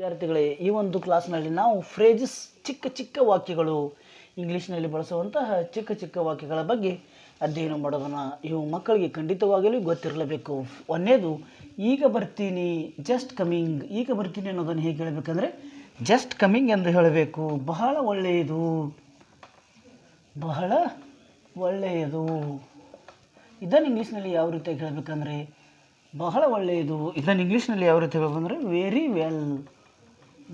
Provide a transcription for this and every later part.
ವಿದ್ಯಾರ್ಥಿಗಳೇ, ಈ ಒಂದು ಕ್ಲಾಸ್ನಲ್ಲಿ ನಾವು ಫ್ರೇಜಸ್, ಚಿಕ್ಕ ಚಿಕ್ಕ ವಾಕ್ಯಗಳು ಇಂಗ್ಲೀಷ್ನಲ್ಲಿ ಬಳಸುವಂತಹ ಚಿಕ್ಕ ಚಿಕ್ಕ ವಾಕ್ಯಗಳ ಬಗ್ಗೆ ಅಧ್ಯಯನ ಮಾಡೋದನ್ನು ಇವು ಮಕ್ಕಳಿಗೆ ಖಂಡಿತವಾಗಲೂ ಗೊತ್ತಿರಲೇಬೇಕು. ಒಂದೇದು ಈಗ ಬರ್ತೀನಿ ಜಸ್ಟ್ ಕಮಿಂಗ್ ಈಗ ಬರ್ತೀನಿ ಅನ್ನೋದನ್ನು ಹೇಗೆ ಹೇಳಬೇಕಂದ್ರೆ ಜಸ್ಟ್ ಕಮಿಂಗ್ ಎಂದು ಹೇಳಬೇಕು. ಬಹಳ ಒಳ್ಳೆಯದು. ಬಹಳ ಒಳ್ಳೆಯದು. ಇದನ್ನು ಇಂಗ್ಲೀಷ್ನಲ್ಲಿ ಯಾವ ರೀತಿಯಾಗಿ ಹೇಳಬೇಕಂದ್ರೆ, ಬಹಳ ಒಳ್ಳೆಯದು. ಇದನ್ನು ಇಂಗ್ಲೀಷ್ನಲ್ಲಿ ಯಾವ ರೀತಿ ಹೇಳಬೇಕಂದ್ರೆ ವೆರಿ ವೆಲ್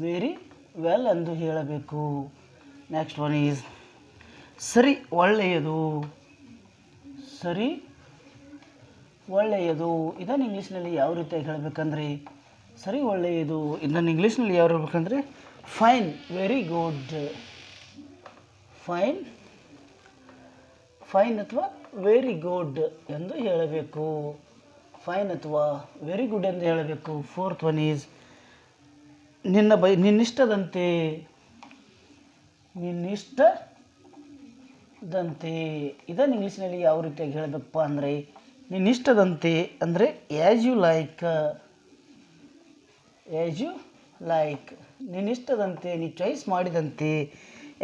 ವೆರಿ ವೆಲ್ ಎಂದು ಹೇಳಬೇಕು. ನೆಕ್ಸ್ಟ್ ಒನ್ ಈಸ್ ಸರಿ ಒಳ್ಳೆಯದು. ಸರಿ ಒಳ್ಳೆಯದು. ಇದನ್ನು ಇಂಗ್ಲೀಷ್ನಲ್ಲಿ ಯಾವ ರೀತಿಯಾಗಿ ಹೇಳಬೇಕಂದ್ರೆ ಸರಿ ಒಳ್ಳೆಯದು. ಇದನ್ನು ಇಂಗ್ಲೀಷ್ನಲ್ಲಿ ಯಾವ ಹೇಳ್ಬೇಕಂದ್ರೆ fine very good fine fine ಅಥವಾ ವೆರಿ ಗುಡ್ ಎಂದು ಹೇಳಬೇಕು. ಫೈನ್ ಅಥವಾ ವೆರಿ ಗುಡ್ ಎಂದು ಹೇಳಬೇಕು. ಫೋರ್ತ್ ಒನ್ ಈಸ್ ನಿನ್ನ ಬೈ, ನಿನ್ನಿಷ್ಟದಂತೆ ನಿನ್ನಿಷ್ಟದಂತೆ. ಇದನ್ನು ಇಂಗ್ಲೀಷ್ನಲ್ಲಿ ಯಾವ ರೀತಿಯಾಗಿ ಹೇಳಬೇಕಪ್ಪ ಅಂದರೆ, ನಿನ್ನಿಷ್ಟದಂತೆ ಅಂದರೆ as you like as you like ನಿನ್ನಿಷ್ಟದಂತೆ, ನೀ ಚಾಯ್ಸ್ ಮಾಡಿದಂತೆ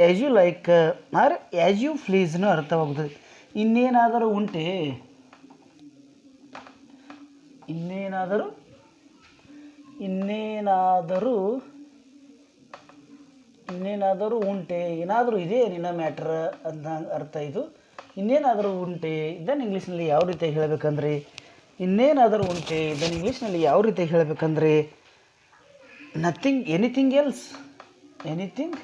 as you like or as you ಪ್ಲೀಸ್ನು ಅರ್ಥವಾಗುತ್ತದೆ. ಇನ್ನೇನಾದರೂ ಉಂಟೆ? ಇನ್ನೇನಾದರೂ ಇನ್ನೇನಾದರೂ ಇನ್ನೇನಾದರೂ ಉಂಟೆ, ಏನಾದರೂ ಇದೆ ನಿನ್ನ ಮ್ಯಾಟ್ರ್ ಅಂತ ಅರ್ಥ ಇದು. ಇನ್ನೇನಾದರೂ ಉಂಟೆ, ಇದನ್ನು ಇಂಗ್ಲೀಷ್ನಲ್ಲಿ ಯಾವ ರೀತಿ ಹೇಳಬೇಕಂದ್ರೆ, ಇನ್ನೇನಾದರೂ ಉಂಟೆ, ಇದನ್ನು ಇಂಗ್ಲೀಷ್ನಲ್ಲಿ ಯಾವ ರೀತಿ ಹೇಳಬೇಕಂದ್ರೆ nothing anything else anything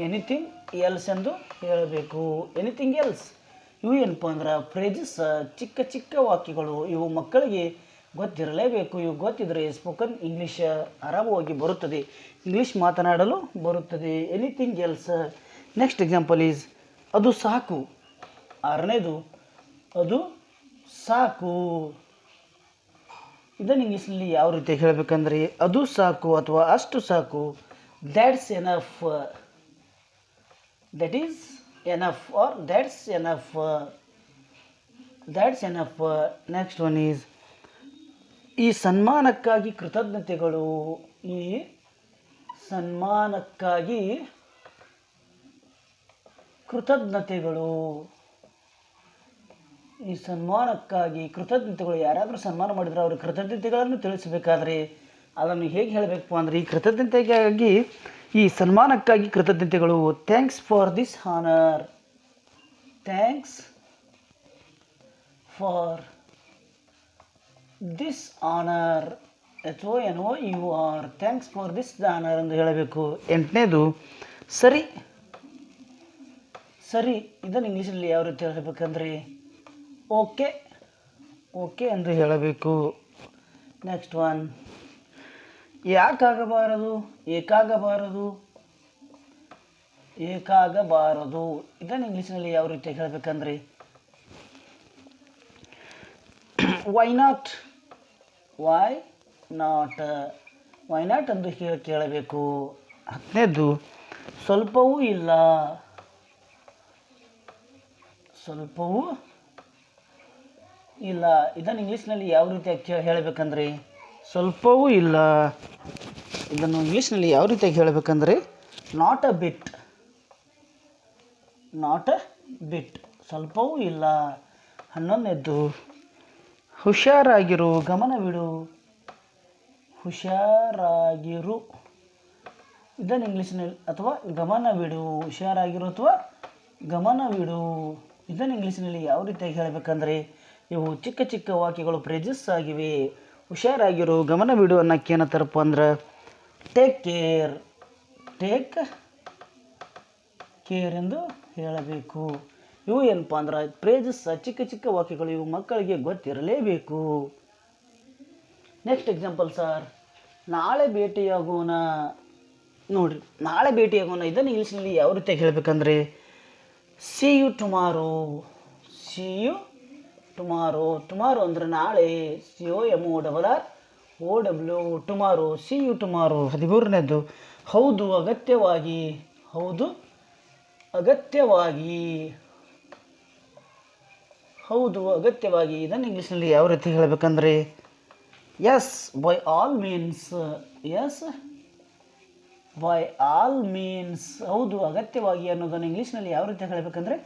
anything else ಎಂದು ಹೇಳಬೇಕು. ಎನಿಥಿಂಗ್ ಎಲ್ಸ್ ಇವು ಏನಪ್ಪ ಅಂದ್ರೆ ಫ್ರೇಜಸ್ ಚಿಕ್ಕ ಚಿಕ್ಕ ವಾಕ್ಯಗಳು. ಇವು ಮಕ್ಕಳಿಗೆ ಗೊತ್ತಿರಲೇಬೇಕು. ಇವು ಗೊತ್ತಿದ್ದರೆ ಸ್ಪೋಕನ್ ಇಂಗ್ಲೀಷ್ ಆರಾಮವಾಗಿ ಬರುತ್ತದೆ. ಇಂಗ್ಲೀಷ್ ಮಾತನಾಡಲು ಬರುತ್ತದೆ. Anything else next example is ಅದು ಸಾಕು. ಆರನೇದು, ಅದು ಸಾಕು. ಇದನ್ನು ಇಂಗ್ಲೀಷ್ನಲ್ಲಿ ಯಾವ ರೀತಿ ಹೇಳಬೇಕಂದ್ರೆ, ಅದು ಸಾಕು ಅಥವಾ ಅಷ್ಟು ಸಾಕು. That's enough that is enough enough that's enough that's uh, next one is ಈ ಸನ್ಮಾನಕ್ಕಾಗಿ ಕೃತಜ್ಞತೆಗಳು ಈ ಸನ್ಮಾನಕ್ಕಾಗಿ ಕೃತಜ್ಞತೆಗಳು. ಈ ಸನ್ಮಾನಕ್ಕಾಗಿ ಕೃತಜ್ಞತೆಗಳು ಯಾರಾದರೂ ಸನ್ಮಾನ ಮಾಡಿದರೆ ಅವ್ರ ಕೃತಜ್ಞತೆಗಳನ್ನು ತಿಳಿಸಬೇಕಾದ್ರೆ ಅದನ್ನು ಹೇಗೆ ಹೇಳಬೇಕು ಅಂದರೆ ಈ ಕೃತಜ್ಞತೆಗಾಗಿ ಈ ಸನ್ಮಾನಕ್ಕಾಗಿ ಕೃತಜ್ಞತೆಗಳು. Thanks for this honour thanks for this honour H O N O U R thanks for this honour ಎಂದು ಹೇಳಬೇಕು. ಎಂಟನೇದು, ಸರಿ. ಸರಿ, ಇದನ್ನು ಇಂಗ್ಲೀಷಲ್ಲಿ ಯಾವ ರೀತಿ ಹೇಳಬೇಕಂದ್ರೆ? ಓಕೆ. ಓಕೆ ಎಂದು ಹೇಳಬೇಕು. ನೆಕ್ಸ್ಟ್ ಒನ್ ಯಾಕಾಗಬಾರದು? ಏಕಾಗಬಾರದು? ಏಕಾಗಬಾರದು? ಇದನ್ನು ಇಂಗ್ಲೀಷ್ನಲ್ಲಿ ಯಾವ ರೀತಿ ಹೇಳಬೇಕಂದ್ರೆ why not why not why not ಎಂದು ಹೇಳಿ ಕೇಳಬೇಕು. ಹತ್ತನೇದು ಸ್ವಲ್ಪವೂ ಇಲ್ಲ. ಸ್ವಲ್ಪವೂ ಇಲ್ಲ. ಇದನ್ನು ಇಂಗ್ಲೀಷ್ನಲ್ಲಿ ಯಾವ ರೀತಿಯಾಗಿ ಹೇಳಬೇಕಂದ್ರೆ ಸ್ವಲ್ಪವೂ ಇಲ್ಲ. ಇದನ್ನು ಇಂಗ್ಲೀಷ್ನಲ್ಲಿ ಯಾವ ರೀತಿಯಾಗಿ ಹೇಳಬೇಕಂದ್ರೆ not a bit not a ಬಿಟ್ ಸ್ವಲ್ಪವೂ ಇಲ್ಲ. ಹನ್ನೊಂದನೇದ್ದು, ಹುಷಾರಾಗಿರು, ಗಮನವಿಡು. ಹುಷಾರಾಗಿರು. ಇದನ್ನು ಇಂಗ್ಲೀಷ್ನಲ್ಲಿ, ಅಥವಾ ಗಮನವಿಡು. ಹುಷಾರಾಗಿರು ಅಥವಾ ಗಮನವಿಡು. ಇದನ್ನು ಇಂಗ್ಲೀಷ್ನಲ್ಲಿ ಯಾವ ರೀತಿಯಾಗಿ ಹೇಳಬೇಕಂದ್ರೆ, ಇವು ಚಿಕ್ಕ ಚಿಕ್ಕ ವಾಕ್ಯಗಳು ಪ್ರೆಜಸ್ ಆಗಿವೆ ಹುಷಾರಾಗಿರು ಗಮನವಿಡು ಅನ್ನೋಕ್ಕೆ ಏನಂತಾರಪ್ಪ ಅಂದ್ರೆ ಟೇಕ್ ಕೇರ್ ಟೇಕ್ ಕೇರ್ ಎಂದು ಹೇಳಬೇಕು. ಇವು ಏನಪ್ಪ ಅಂದ್ರೆ ಪ್ರೇಜಸ್ ಚಿಕ್ಕ ಚಿಕ್ಕ ವಾಕ್ಯಗಳು, ಇವು ಮಕ್ಕಳಿಗೆ ಗೊತ್ತಿರಲೇಬೇಕು. ನೆಕ್ಸ್ಟ್ ಎಕ್ಸಾಂಪಲ್ ಸರ್ ನಾಳೆ ಭೇಟಿಯಾಗೋಣ. ನೋಡಿರಿ, ನಾಳೆ ಭೇಟಿಯಾಗೋಣ, ಇದನ್ನು ಇಂಗ್ಲೀಷ್ನಲ್ಲಿ ಯಾವ ರೀತಿಯಾಗಿ ಹೇಳಬೇಕಂದ್ರೆ see you tomorrow see you tomorrow tomorrow ಅಂದರೆ ನಾಳೆ C O M O double R O W tomorrow see you tomorrow ಹದಿಮೂರನೇದು ಹೌದು, ಅಗತ್ಯವಾಗಿ ಹೌದು ಅಗತ್ಯವಾಗಿ. ಹೌದು, ಅಗತ್ಯವಾಗಿ. ಇದನ್ನು ಇಂಗ್ಲೀಷ್ನಲ್ಲಿ ಯಾವ ರೀತಿ ಹೇಳಬೇಕಂದ್ರೆ yes by all means yes by all means ಹೌದು, ಅಗತ್ಯವಾಗಿ ಅನ್ನೋದನ್ನು ಇಂಗ್ಲೀಷ್ನಲ್ಲಿ ಯಾವ ರೀತಿ ಹೇಳಬೇಕಂದ್ರೆ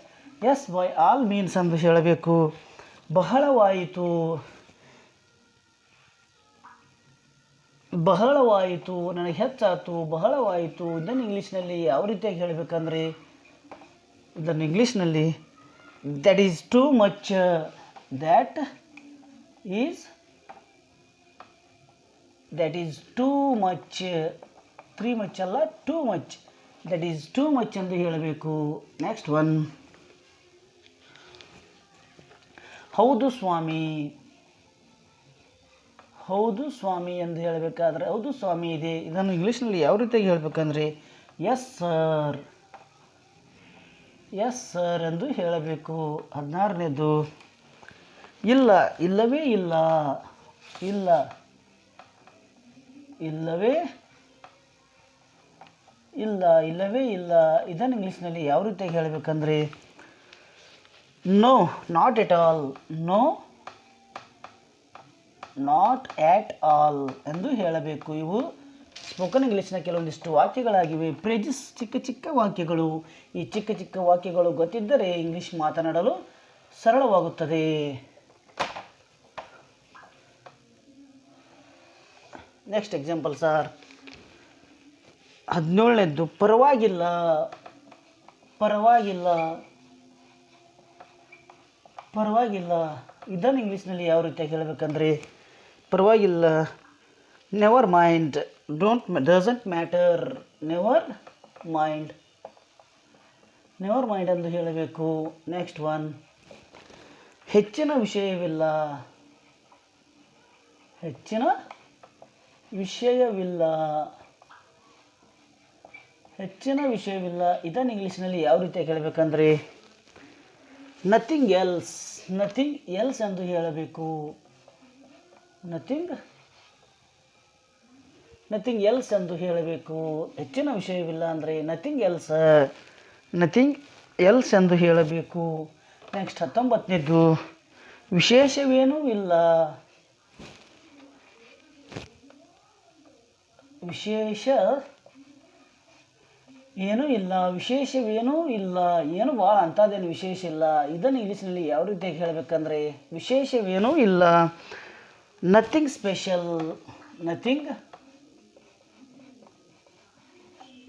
ಎಸ್ ಬೈ ಆಲ್ ಮೀನ್ಸ್ ಅಂತ ಹೇಳಬೇಕು. ಬಹಳವಾಯಿತು. ಬಹಳವಾಯಿತು, ನನಗೆ ಹೆಚ್ಚಾಯಿತು, ಬಹಳವಾಯಿತು. ಇದನ್ನು ಇಂಗ್ಲೀಷ್ನಲ್ಲಿ ಯಾವ ರೀತಿಯಾಗಿ ಹೇಳಬೇಕಂದ್ರೆ, ಇದನ್ನು ಇಂಗ್ಲೀಷ್ನಲ್ಲಿ that is too much that is that is too much three much ಅಲ್ಲ too much that is too much ಎಂದು ಹೇಳಬೇಕು. ನೆಕ್ಸ್ಟ್ ಒನ್ ಹೌದು ಸ್ವಾಮಿ. ಹೌದು ಸ್ವಾಮಿ ಎಂದು ಹೇಳಬೇಕಾದ್ರೆ ಹೌದು ಸ್ವಾಮಿ ಇದೆ. ಇದನ್ನು ಇಂಗ್ಲೀಷ್ನಲ್ಲಿ ಯಾವ ರೀತಿಯಾಗಿ ಹೇಳಬೇಕಂದ್ರೆ ಎಸ್ ಸರ್ ಎಸ್ ಸರ್ ಎಂದು ಹೇಳಬೇಕು. ಹದಿನಾರನೇದು, ಇಲ್ಲ, ಇಲ್ಲವೇ ಇಲ್ಲ ಇಲ್ಲ, ಇಲ್ಲವೇ ಇಲ್ಲ ಇಲ್ಲವೇ ಇಲ್ಲ. ಇದನ್ನು ಇಂಗ್ಲೀಷ್ನಲ್ಲಿ ಯಾವ ರೀತಿಯಾಗಿ ಹೇಳಬೇಕಂದ್ರೆ no not at all. No, not at all ಎಂದು ಹೇಳಬೇಕು. ಇವು ಸ್ಪೋಕನ್ ಇಂಗ್ಲೀಷ್ನ ಕೆಲವೊಂದಿಷ್ಟು ವಾಕ್ಯಗಳಾಗಿವೆ. ಪ್ರೇಜಿಸ್ ಚಿಕ್ಕ ಚಿಕ್ಕ ವಾಕ್ಯಗಳು. ಈ ಚಿಕ್ಕ ಚಿಕ್ಕ ವಾಕ್ಯಗಳು ಗೊತ್ತಿದ್ದರೆ ಇಂಗ್ಲೀಷ್ ಮಾತನಾಡಲು ಸರಳವಾಗುತ್ತದೆ. ನೆಕ್ಸ್ಟ್ ಎಕ್ಸಾಂಪಲ್ ಸರ್ ಹದಿನೇಳನೇದ್ದು ಪರವಾಗಿಲ್ಲ. ಪರವಾಗಿಲ್ಲ. ಪರವಾಗಿಲ್ಲ. ಇದನ್ನು ಇಂಗ್ಲೀಷ್ನಲ್ಲಿ ಯಾವ ರೀತಿಯಾಗಿ ಹೇಳಬೇಕಂದ್ರೆ, ಪರವಾಗಿಲ್ಲ. Never mind don't doesn't matter never mind never mind ಎಂದು ಹೇಳಬೇಕು. ನೆಕ್ಸ್ಟ್ ಒನ್ ಹೆಚ್ಚಿನ ವಿಷಯವಿಲ್ಲ. ಹೆಚ್ಚಿನ ವಿಷಯವಿಲ್ಲ. ಹೆಚ್ಚಿನ ವಿಷಯವಿಲ್ಲ. ಇದನ್ನು ಇಂಗ್ಲೀಷ್ನಲ್ಲಿ ಯಾವ ರೀತಿಯಾಗಿ ಹೇಳಬೇಕಂದ್ರೆ ನಥಿಂಗ್ ಎಲ್ಸ್ ನಥಿಂಗ್ ಎಲ್ಸ್ ಎಂದು ಹೇಳಬೇಕು. ನಥಿಂಗ್ ನಥಿಂಗ್ ಎಲ್ಸ್ ಎಂದು ಹೇಳಬೇಕು. ಹೆಚ್ಚಿನ ವಿಷಯವಿಲ್ಲ ಅಂದರೆ ನಥಿಂಗ್ ಎಲ್ಸ್ ನಥಿಂಗ್ ಎಲ್ಸ್ ಎಂದು ಹೇಳಬೇಕು. ನೆಕ್ಸ್ಟ್ ಹತ್ತೊಂಬತ್ತನೇದು, ವಿಶೇಷವೇನೂ ಇಲ್ಲ. ವಿಶೇಷ ಏನೂ ಇಲ್ಲ, ವಿಶೇಷವೇನೂ ಇಲ್ಲ, ಏನು ಭಾಳ ಅಂಥದ್ದೇನು ವಿಶೇಷ ಇಲ್ಲ. ಇದನ್ನು ಇಂಗ್ಲೀಷ್ನಲ್ಲಿ ಯಾವ ರೀತಿಯಾಗಿ ಹೇಳಬೇಕಂದ್ರೆ, ವಿಶೇಷವೇನೂ ಇಲ್ಲ. Nothing special nothing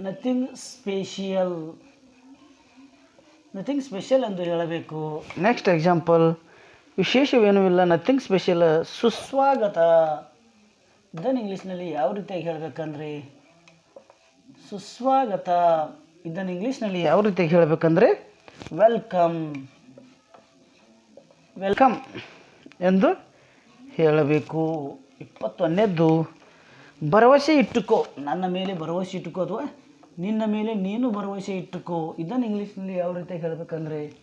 nothing special nothing special ಎಂದು ಹೇಳಬೇಕು. ನೆಕ್ಸ್ಟ್ ಎಕ್ಸಾಂಪಲ್ ವಿಶೇಷವೇನೂ ಇಲ್ಲ ನಥಿಂಗ್ ಸ್ಪೆಷಲ್ ಸುಸ್ವಾಗತ. ಇದನ್ನು ಇಂಗ್ಲೀಷ್ನಲ್ಲಿ ಯಾವ ರೀತಿಯಾಗಿ ಹೇಳಬೇಕಂದ್ರೆ ಸುಸ್ವಾಗತ. ಇದನ್ನು ಇಂಗ್ಲೀಷ್ನಲ್ಲಿ ಯಾವ ರೀತಿ ಹೇಳಬೇಕಂದ್ರೆ ವೆಲ್ಕಮ್. ವೆಲ್ಕಮ್ ಎಂದು ಹೇಳಬೇಕು. ಇಪ್ಪತ್ತೊಂದನೇದ್ದು, ಭರವಸೆ ಇಟ್ಟುಕೋ. ನನ್ನ ಮೇಲೆ ಭರವಸೆ ಇಟ್ಟುಕೋ ಅಥವಾ ನಿನ್ನ ಮೇಲೆ ನೀನು ಭರವಸೆ ಇಟ್ಟುಕೋ. ಇದನ್ನು ಇಂಗ್ಲೀಷ್ನಲ್ಲಿ ಯಾವ ರೀತಿ ಹೇಳಬೇಕಂದ್ರೆ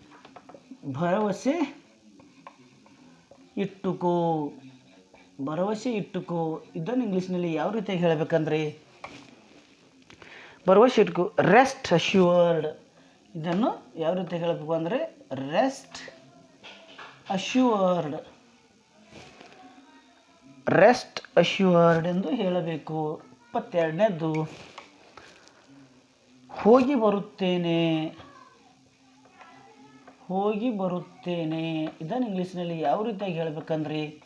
ಭರವಸೆ ಇಟ್ಟುಕೋ. ಭರವಸೆ ಇಟ್ಟುಕೋ. ಇದನ್ನು ಇಂಗ್ಲೀಷ್ನಲ್ಲಿ ಯಾವ ರೀತಿಯಾಗಿ ಹೇಳಬೇಕಂದ್ರೆ ಭರವಸೆ ಇಟ್ಕೋ ರೆಸ್ಟ್ ಅಶ್ಯೂರ್ಡ್ ಇದನ್ನು ಯಾವ ರೀತಿ ಹೇಳಬೇಕು ಅಂದರೆ ರೆಸ್ಟ್ ಅಶ್ಯೂರ್ಡ್ ರೆಸ್ಟ್ ಅಶ್ಯೂರ್ಡ್ ಎಂದು ಹೇಳಬೇಕು. ಇಪ್ಪತ್ತೆರಡನೇದು ಹೋಗಿ ಬರುತ್ತೇನೆ. ಹೋಗಿ ಬರುತ್ತೇನೆ. ಇದನ್ನು ಇಂಗ್ಲೀಷ್ನಲ್ಲಿ ಯಾವ ರೀತಿಯಾಗಿ ಹೇಳಬೇಕಂದ್ರೆ,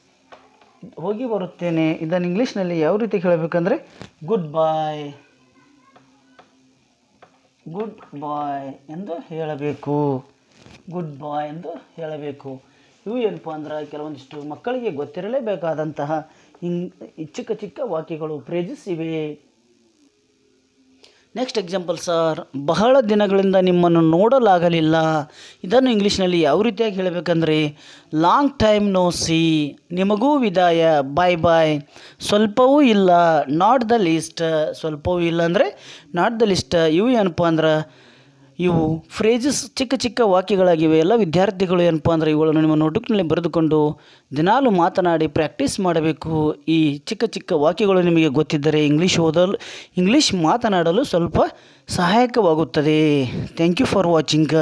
ಹೋಗಿ ಬರುತ್ತೇನೆ. ಇದನ್ನು ಇಂಗ್ಲೀಷ್ನಲ್ಲಿ ಯಾವ ರೀತಿ ಹೇಳಬೇಕಂದ್ರೆ ಗುಡ್ ಬಾಯ್ ಗುಡ್ ಬಾಯ್ ಎಂದು ಹೇಳಬೇಕು. ಗುಡ್ ಬಾಯ್ ಎಂದು ಹೇಳಬೇಕು. ಇವು ಏನಪ್ಪ ಅಂದ್ರೆ ಕೆಲವೊಂದಿಷ್ಟು ಮಕ್ಕಳಿಗೆ ಗೊತ್ತಿರಲೇಬೇಕಾದಂತಹ ಇಂಗ್ ಚಿಕ್ಕ ಚಿಕ್ಕ ವಾಕ್ಯಗಳು ಪ್ರೇಜಿಸ್ ಇವೆ. ನೆಕ್ಸ್ಟ್ ಎಕ್ಸಾಂಪಲ್ ಸರ್ ಬಹಳ ದಿನಗಳಿಂದ ನಿಮ್ಮನ್ನು ನೋಡಲಾಗಲಿಲ್ಲ. ಇದನ್ನು ಇಂಗ್ಲೀಷ್ನಲ್ಲಿ ಯಾವ ರೀತಿಯಾಗಿ ಹೇಳಬೇಕಂದ್ರೆ ಲಾಂಗ್ ಟೈಮ್ ನೋ ಸಿ ನಿಮಗೂ ವಿದಾಯ. ಬಾಯ್ ಬಾಯ್ ಸ್ವಲ್ಪವೂ ಇಲ್ಲ. ನಾಟ್ ದ ಲೀಸ್ಟ್ ಸ್ವಲ್ಪವೂ ಇಲ್ಲ ಅಂದರೆ ನಾಟ್ ದ ಲಿಸ್ಟ್ ಇವು ಏನಪ್ಪ ಅಂದ್ರೆ ಇವು ಫ್ರೇಜಸ್ ಚಿಕ್ಕ ಚಿಕ್ಕ ವಾಕ್ಯಗಳಾಗಿವೆ. ಎಲ್ಲ ವಿದ್ಯಾರ್ಥಿಗಳು ಏನಪ್ಪ ಅಂದರೆ ಇವುಗಳನ್ನು ನಿಮ್ಮ ನೋಟ್ಬುಕ್ನಲ್ಲಿ ಬರೆದುಕೊಂಡು ದಿನಾಲು ಮಾತನಾಡಿ ಪ್ರಾಕ್ಟೀಸ್ ಮಾಡಬೇಕು. ಈ ಚಿಕ್ಕ ಚಿಕ್ಕ ವಾಕ್ಯಗಳು ನಿಮಗೆ ಗೊತ್ತಿದ್ದರೆ ಇಂಗ್ಲೀಷ್ ಓದಲು ಇಂಗ್ಲೀಷ್ ಮಾತನಾಡಲು ಸ್ವಲ್ಪ ಸಹಾಯಕವಾಗುತ್ತದೆ. Thank you for watching